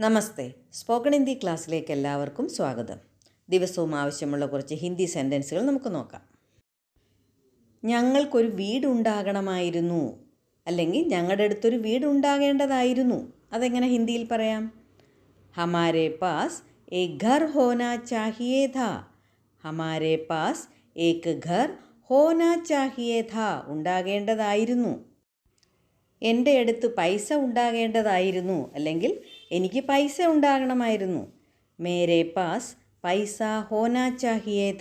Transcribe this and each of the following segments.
നമസ്തേ. Spoken Hindi ക്ലാസ്സിലേക്ക് എല്ലാവർക്കും സ്വാഗതം. ദിവസവും ആവശ്യമുള്ള കുറച്ച് ഹിന്ദി സെന്റൻസുകൾ നമുക്ക് നോക്കാം. ഞങ്ങൾക്കൊരു വീടുണ്ടാകണമായിരുന്നു. അല്ലെങ്കിൽ ഞങ്ങളുടെ അടുത്തൊരു വീടുണ്ടാകേണ്ടതായിരുന്നു. അതെങ്ങനെ ഹിന്ദിയിൽ പറയാം? ഹമാരെ പാസ് എ ഘർ ഹോന ചാഹിയേ ധാ ഹമാരെ പാസ് ഏക്ക് ഘർ ഹോന ചാഹിയേ ധാ ഉണ്ടാകേണ്ടതായിരുന്നു. എന്റെ അടുത്ത് പൈസ ഉണ്ടാകേണ്ടതായിരുന്നു. അല്ലെങ്കിൽ എനിക്ക് പൈസ ഉണ്ടാകണമായിരുന്നു. മേരെ പാസ് പൈസ ഹോനാ ചാഹിയേ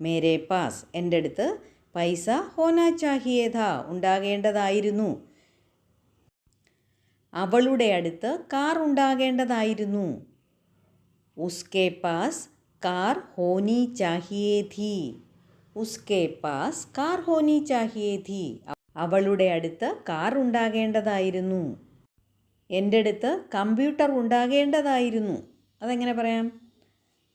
മേരെ പാസ് എന്റെ അടുത്ത് പൈസ ഹോനാ ചാഹിയേ ഉണ്ടാകേണ്ടതായിരുന്നു. അവളുടെ അടുത്ത് കാർ ഉണ്ടാകേണ്ടതായിരുന്നു. ഉസ്കെ പാസ് കാർ ഹോനി ചാഹിയേ ധീ. ഉസ്കെ പാസ് കാർ ഹോനി ചാഹിയേ ധീ. അവളുടെ അടുത്ത് കാർ ഉണ്ടാകേണ്ടതായിരുന്നു. എന്റെ അടുത്ത് കമ്പ്യൂട്ടർ ഉണ്ടാകേണ്ടതായിരുന്നു. അതെങ്ങനെ പറയാം?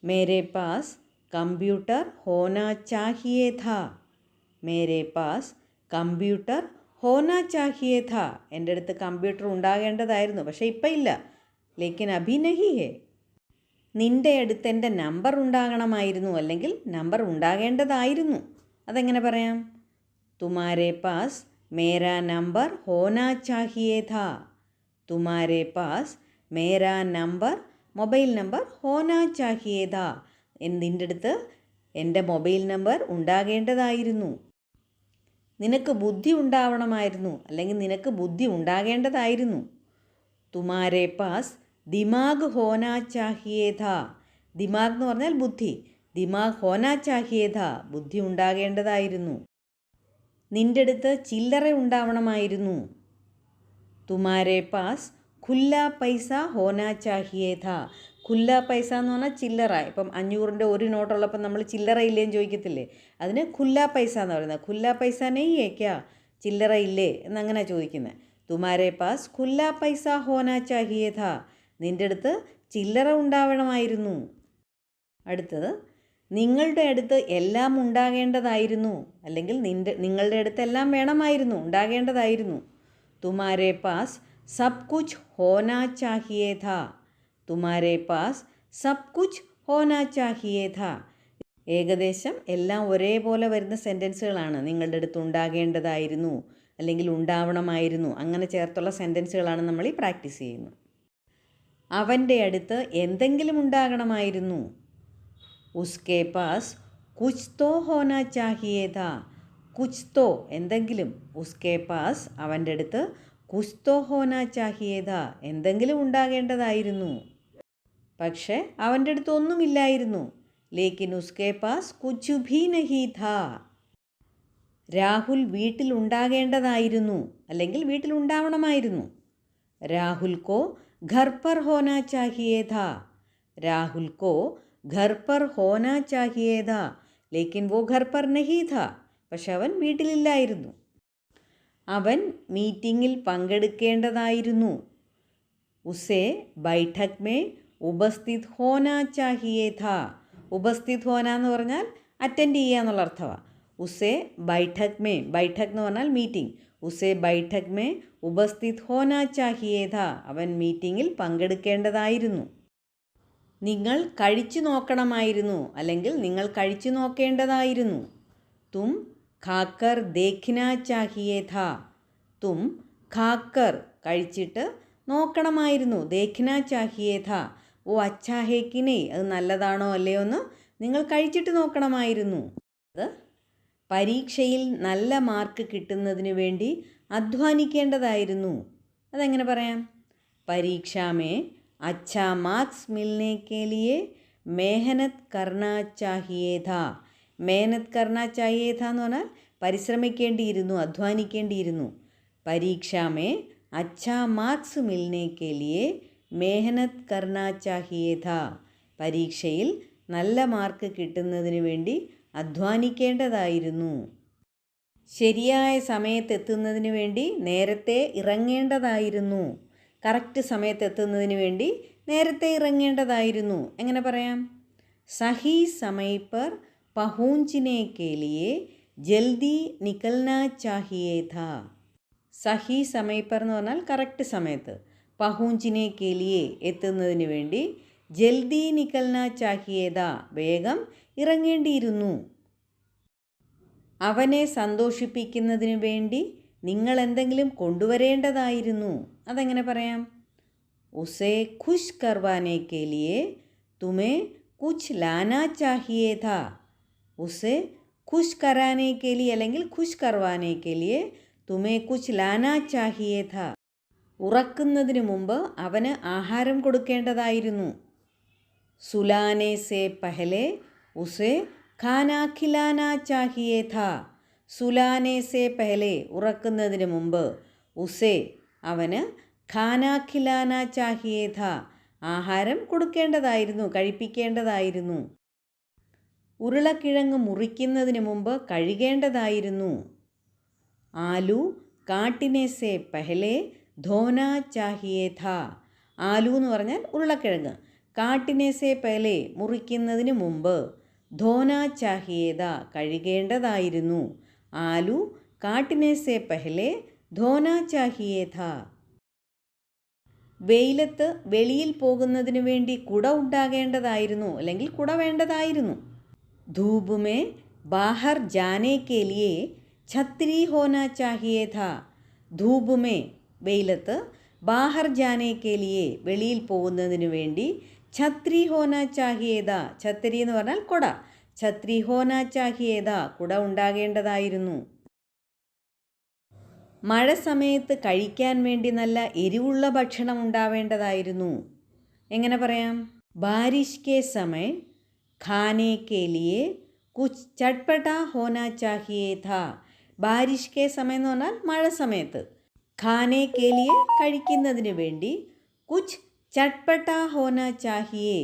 മേരെ പാസ് കമ്പ്യൂട്ടർ ഹോന ചാഹിയേ ഥാ മേരെ പാസ് കമ്പ്യൂട്ടർ ഹോന ചാഹിയേ ഥാ എന്റെ അടുത്ത് കമ്പ്യൂട്ടർ ഉണ്ടാകേണ്ടതായിരുന്നു പക്ഷേ ഇപ്പം ഇല്ല. ലേക്കിൻ അഭി ഹേ നിന്റെ അടുത്ത് എന്റെ നമ്പർ ഉണ്ടാകണമായിരുന്നു അല്ലെങ്കിൽ നമ്പർ ഉണ്ടാകേണ്ടതായിരുന്നു. അതെങ്ങനെ പറയാം? തുമാരെ പാസ് മേരാ നമ്പർ ഹോന ചാഹിയേ ഥാ തുമാരെ പാസ് മേരാ നമ്പർ മൊബൈൽ നമ്പർ ഹോന चाहिए था നിന്റെ അടുത്ത് എന്റെ മൊബൈൽ നമ്പർ ഉണ്ടാകേണ്ടതായിരുന്നു. നിനക്ക് ബുദ്ധി ഉണ്ടാവണമായിരുന്നു. അല്ലെങ്കിൽ നിനക്ക് ബുദ്ധി ഉണ്ടാകേണ്ടതായിരുന്നു. തുമാരെ പാസ് ദിമാഗ് ഹോന ചാഹിയേ ഥാ ദിമാഗ് എന്ന് പറഞ്ഞാൽ ബുദ്ധി. ദിമാഗ് ഹോന ചാഹിയേ ഥാ ബുദ്ധി ഉണ്ടാകേണ്ടതായിരുന്നു. നിന്റെ അടുത്ത് ചില്ലറ ഉണ്ടാവണമായിരുന്നു. തുമാരെ പാസ്. ഖുല്ല പൈസ ഹോന ചാഹിയേ ഥാ ഖുല്ല പൈസ എന്ന് പറഞ്ഞാൽ ചില്ലറ. ഇപ്പം അഞ്ഞൂറിന്റെ ഒരു നോട്ടുള്ളപ്പം നമ്മൾ ചില്ലറ ഇല്ലേന്ന് ചോദിക്കത്തില്ലേ? അതിന് ഖുല്ല പൈസ എന്ന് പറയുന്നത്. ഖുല്ല പൈസ നെയ്യേക്കാ ചില്ലറ ഇല്ലേ? എന്നങ്ങനെ ചോദിക്കുന്നത് തുമാരെ പാസ്. ഖുല്ല പൈസ ഹോന ചാഹിയേ ഥാ നിന്റെ അടുത്ത് ചില്ലറ ഉണ്ടാവണമായിരുന്നു. അടുത്തത് നിങ്ങളുടെ അടുത്ത് എല്ലാം ഉണ്ടാകേണ്ടതായിരുന്നു. അല്ലെങ്കിൽ നിന്റെ നിങ്ങളുടെ അടുത്ത് എല്ലാം വേണമായിരുന്നു. ഉണ്ടാകേണ്ടതായിരുന്നു. തുമാരെ पास सब कुछ होना चाहिए था। तुम्हारे പാസ് സബ് കുച്ച് ഹോന ചാഹിയേ था। ഏകദേശം എല്ലാം ഒരേപോലെ വരുന്ന സെന്റൻസുകളാണ് നിങ്ങളുടെ അടുത്ത് ഉണ്ടാകേണ്ടതായിരുന്നു അല്ലെങ്കിൽ ഉണ്ടാവണമായിരുന്നു. അങ്ങനെ ചേർത്തുള്ള സെന്റൻസുകളാണ് നമ്മൾ ഈ പ്രാക്ടീസ് ചെയ്യുന്നത്. അവന്റെ അടുത്ത് എന്തെങ്കിലും ഉണ്ടാകണമായിരുന്നു. ഉസ്കേ പാസ് കുച്ച് തോ ഹോന ചാഹിയേ ഥാ കുച്ച് തോ എന്തെങ്കിലും? ഉസ്കെ പാസ് അവന്റെ അടുത്ത് കുസ്തോ ഹോന ചാഹിയേത എന്തെങ്കിലും ഉണ്ടാകേണ്ടതായിരുന്നു. പക്ഷേ അവന്റെ അടുത്ത് ഒന്നുമില്ലായിരുന്നു. ലേക്കിൻ ഉസ്കെ പാസ് കുച്ചു ഭീ നഹി ഥാ. രാഹുൽ വീട്ടിൽ ഉണ്ടാകേണ്ടതായിരുന്നു അല്ലെങ്കിൽ വീട്ടിൽ ഉണ്ടാവണമായിരുന്നു. രാഹുൽ കോ ഘർ പർ ഹോന ചാഹിയേ ഥാ രാഹുൽ കോ ഘർ പർ ഹോന ചാഹിയേ ഥാ ലേക്കിൻ വോ ഘർ പർ നഹി ഥാ. പക്ഷെ അവൻ വീട്ടിലില്ലായിരുന്നു. അവൻ മീറ്റിങ്ങിൽ പങ്കെടുക്കേണ്ടതായിരുന്നു. ഉസേ ബൈഠക് മേ ഉപസ്ഥിത് ഹോന ചാഹിയേ ഥാ ഉപസ്ഥിത് ഹോന എന്ന് പറഞ്ഞാൽ അറ്റൻഡ് ചെയ്യുക എന്നുള്ള അർത്ഥമാണ് ഉസേ ബൈഠക് മേ ബൈഠക് എന്ന് പറഞ്ഞാൽ മീറ്റിംഗ്. ഉസേ ബൈഠക് മേ ഉപസ്ഥിത് ഹോന ചാഹിയേ ഥാ അവൻ മീറ്റിങ്ങിൽ പങ്കെടുക്കേണ്ടതായിരുന്നു. നിങ്ങൾ കഴിച്ചു നോക്കണമായിരുന്നു അല്ലെങ്കിൽ നിങ്ങൾ കഴിച്ചു നോക്കേണ്ടതായിരുന്നു. തും ഖാക്കർ ദേഖിന ചാഹിയേ ഥാ. തും ഖാക്കർ കഴിച്ചിട്ട് നോക്കണമായിരുന്നു. ദേഖിന ചാഹിയേ ഥാ. ഓ അച്ഛാഹേക്കിനെ അത് നല്ലതാണോ അല്ലയോ എന്ന് നിങ്ങൾ കഴിച്ചിട്ട് നോക്കണമായിരുന്നു. അത് പരീക്ഷയിൽ നല്ല മാർക്ക് കിട്ടുന്നതിന് വേണ്ടി അധ്വാനിക്കേണ്ടതായിരുന്നു. അതെങ്ങനെ പറയാം? പരീക്ഷാമേ അച്ഛാ മാർക്സ് മിൽനേക്കേലിയെ കേലിയെ മേഹനത് കർണ ചാഹിയേധ മേഹനത് കർണ ചാഹിയേധ എന്ന് പറഞ്ഞാൽ പരിശ്രമിക്കേണ്ടിയിരുന്നു അധ്വാനിക്കേണ്ടിയിരുന്നു. പരീക്ഷാമേ അച്ഛാ മാർക്സ് മിൽനെ കെ ലിയെ മേഹനത് കർണ പരീക്ഷയിൽ നല്ല മാർക്ക് കിട്ടുന്നതിന് വേണ്ടി അധ്വാനിക്കേണ്ടതായിരുന്നു. ശരിയായ സമയത്തെത്തുന്നതിന് വേണ്ടി നേരത്തെ ഇറങ്ങേണ്ടതായിരുന്നു. കറക്റ്റ് സമയത്തെത്തുന്നതിന് വേണ്ടി നേരത്തെ ഇറങ്ങേണ്ടതായിരുന്നു. എങ്ങനെ പറയാം? സഹി സമയപ്പർ പർ പഹൂഞ്ചിനെ കെ ലിയെ ജൽദി നിക്കൽന ചാഹിയേ ഥാ. സഹി സമയപ്പർ പർ എന്ന് പറഞ്ഞാൽ കറക്റ്റ് സമയത്ത്. പഹൂഞ്ചിനെ കെലിയെ എത്തുന്നതിന് വേണ്ടി ജൽദി നിക്കൽന ചാഹിയേത വേഗം ഇറങ്ങേണ്ടിയിരുന്നു. അവനെ സന്തോഷിപ്പിക്കുന്നതിന് വേണ്ടി നിങ്ങൾ എന്തെങ്കിലും കൊണ്ടുവരേണ്ടതായിരുന്നു. അതെങ്ങനെ പറയാം? ഉസേ ഖുഷ് കർവാനെ കെലിയെ തുമേ കുച്ച് ലാനാ ചാഹിയേത ഉസേ ഖുഷ് कराने के लिए അല്ലെങ്കിൽ ഖുഷ് കർവാനെ കെ ലിയെ തുമേ കുച്ച് ലാനാ ചാഹിയേ ഥാ. ഉറക്കുന്നതിന് മുമ്പ് അവന് ആഹാരം കൊടുക്കേണ്ടതായിരുന്നു. സുലാനെ സേ പഹലെ ഉസേ ഖാനാ ഖിലാനാ ചാഹിയേ ഥാ. സുലാനെ സേ പഹലെ ഉറക്കുന്നതിന് മുമ്പ് ഉസേ അവന് ഖാനാ ഖിലാനാ ചാഹിയേ ഥാ ആഹാരം കൊടുക്കേണ്ടതായിരുന്നു കഴിപ്പിക്കേണ്ടതായിരുന്നു. ഉരുളക്കിഴങ്ങ് മുറിക്കുന്നതിന് മുമ്പ് കഴുകേണ്ടതായിരുന്നു. ആലു കാട്ടിനെ സേ പഹലെ ധോന ചാഹിയേ ആലു എന്ന് പറഞ്ഞാൽ ഉരുളക്കിഴങ്ങ്. കാട്ടിനെ സേ പെഹലെ മുറിക്കുന്നതിന് മുമ്പ് ധോന ചാഹിയേത കഴുകേണ്ടതായിരുന്നു. ആലു കാട്ടിനെ സേ പഹലെ ധോന ചാഹിയേ ഥാ വെയിലത്ത് വെളിയിൽ പോകുന്നതിന് വേണ്ടി കുട ഉണ്ടാകേണ്ടതായിരുന്നു അല്ലെങ്കിൽ കുട വേണ്ടതായിരുന്നു. ധൂപ് में बाहर जाने के लिए छतरी होना चाहिए था ധൂപ് മേ വെയിലത്ത് ബാഹർ ജാനെ വെളിയിൽ പോകുന്നതിന് വേണ്ടി ഛത്രി ഹോന ചാഹിയേത ഛത്രി എന്ന് പറഞ്ഞാൽ കുട. ഛത്രി ഹോന ചാഹിയേത കുട ഉണ്ടാകേണ്ടതായിരുന്നു. മഴ സമയത്ത് കഴിക്കാൻ വേണ്ടി നല്ല എരിവുള്ള ഭക്ഷണം ഉണ്ടാവേണ്ടതായിരുന്നു. എങ്ങനെ പറയാം? ബാരിഷ് കെ സമയ ഖാനെ के लिए കുച്ച് चटपटा ഹോന चाहिए था ബാരിഷ് കെ സമയം എന്ന് പറഞ്ഞാൽ മഴ സമയത്ത്. ഖാനെ കേലിയെ കഴിക്കുന്നതിന് വേണ്ടി കുച്ച് ചട്പട്ട ഹോന ചാഹിയേ.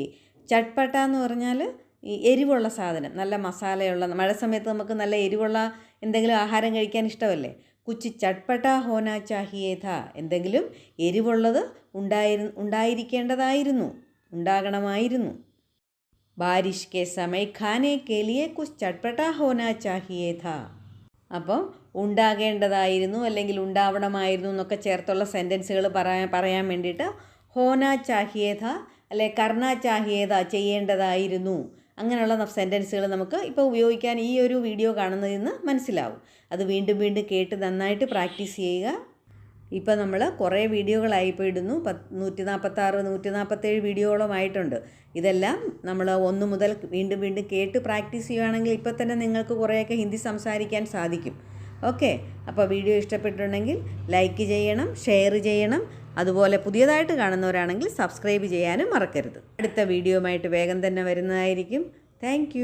ചട്പട്ട എന്ന് പറഞ്ഞാൽ ഈ എരിവുള്ള സാധനം. നല്ല മസാലയുള്ള മഴ സമയത്ത് നമുക്ക് നല്ല എരിവുള്ള എന്തെങ്കിലും ആഹാരം കഴിക്കാൻ ഇഷ്ടമല്ലേ? കുച്ച് ചട്പട്ട ഹോന ചാഹിയേ ഥാ. എന്തെങ്കിലും എരിവുള്ളത് ഉണ്ടായി ഉണ്ടായിരിക്കേണ്ടതായിരുന്നു. ഉണ്ടാകണമായിരുന്നു. ബാരിഷ് കെ സമയ ഖാനെ के लिए कुछ चटपटा ഹോന ചാഹിയേ ഥാ അപ്പം ഉണ്ടാകേണ്ടതായിരുന്നു അല്ലെങ്കിൽ ഉണ്ടാവണമായിരുന്നു എന്നൊക്കെ ചേർത്തുള്ള സെന്റൻസുകൾ പറയാൻ പറയാൻ വേണ്ടിയിട്ട് ഹോന ചാഹിയേത അല്ലെ കർണ ചാഹിയേത ചെയ്യേണ്ടതായിരുന്നു. അങ്ങനെയുള്ള സെന്റൻസുകൾ നമുക്ക് ഇപ്പോൾ ഉപയോഗിക്കാൻ ഈ ഒരു വീഡിയോ കാണുന്നതിൽ നിന്ന് മനസ്സിലാവും. അത് വീണ്ടും വീണ്ടും കേട്ട് നന്നായിട്ട് പ്രാക്ടീസ് ചെയ്യുക. ഇപ്പോൾ നമ്മൾ കുറേ വീഡിയോകളായി ഇപ്പോൾ ഇടുന്നു പത്ത് നൂറ്റി നാൽപ്പത്താറ് നൂറ്റി നാൽപ്പത്തേഴ് വീഡിയോയോളം ആയിട്ടുണ്ട് ഇതെല്ലാം നമ്മൾ ഒന്ന് മുതൽ വീണ്ടും വീണ്ടും കേട്ട് പ്രാക്ടീസ് ചെയ്യുകയാണെങ്കിൽ ഇപ്പോൾ തന്നെ നിങ്ങൾക്ക് കുറേയൊക്കെ ഹിന്ദി സംസാരിക്കാൻ സാധിക്കും. ഓക്കെ? അപ്പോൾ വീഡിയോ ഇഷ്ടപ്പെട്ടിട്ടുണ്ടെങ്കിൽ ലൈക്ക് ചെയ്യണം ഷെയർ ചെയ്യണം. അതുപോലെ പുതിയതായിട്ട് കാണുന്നവരാണെങ്കിൽ സബ്സ്ക്രൈബ് ചെയ്യാനും മറക്കരുത്. അടുത്ത വീഡിയോയുമായിട്ട് വേഗം തന്നെ വരുന്നതായിരിക്കും. താങ്ക്